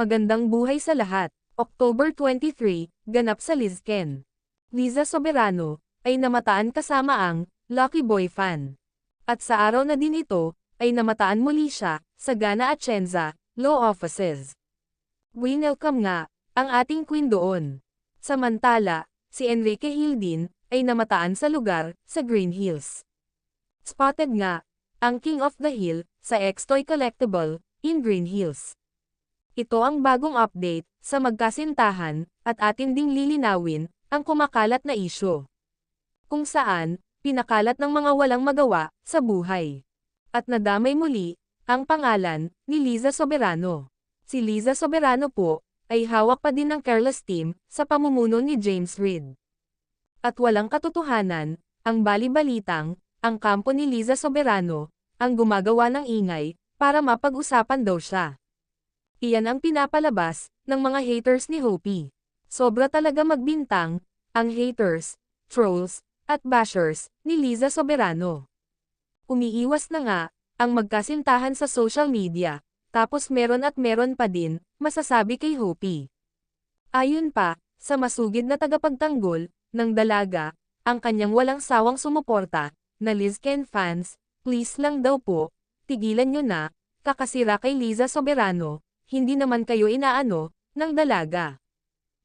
Magandang buhay sa lahat. October 23, ganap sa Lizken. Liza Soberano, ay namataan kasama ang Lucky Boy fan. At sa araw na din ito, ay namataan muli siya, sa Gana Atienza, Law Offices. Winelcome nga, ang ating queen doon. Samantala, si Enrique Hildin, ay namataan sa lugar, sa Green Hills. Spotted nga, ang King of the Hill, sa X-Toy Collectible, in Green Hills. Ito ang bagong update, sa magkasintahan, at atin ding lilinawin, ang kumakalat na isyo. Kung saan, pinakalat ng mga walang magawa, sa buhay. At nadamay muli, ang pangalan, ni Liza Soberano. Si Liza Soberano po, ay hawak pa din ng Careless Team, sa pamumuno ni James Reid. At walang katotohanan, ang bali-balitang, ang kampo ni Liza Soberano, ang gumagawa ng ingay, para mapag-usapan daw siya. Iyan ang pinapalabas, ng mga haters ni Hopi. Sobra talaga magbintang, ang haters, trolls, at bashers, ni Liza Soberano. Umiiwas na nga, ang magkasintahan sa social media, tapos meron at meron pa din, masasabi kay Hopi. Ayon pa, sa masugid na tagapagtanggol, ng dalaga, ang kanyang walang sawang sumuporta, na Liz Ken fans, please lang daw po, tigilan nyo na, kakasira kay Liza Soberano, hindi naman kayo inaano, ng dalaga.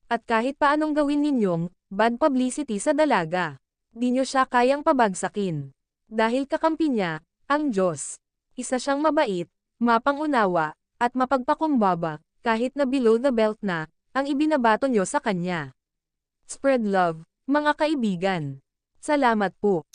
At kahit paanong gawin ninyong, bad publicity sa dalaga, di nyo siya kayang pabagsakin. Dahil kakampi niya, ang Diyos. Isa siyang mabait, mapangunawa, at mapagpakumbaba, kahit na below the belt na, ang ibinabato nyo sa kanya. Spread love, mga kaibigan. Salamat po.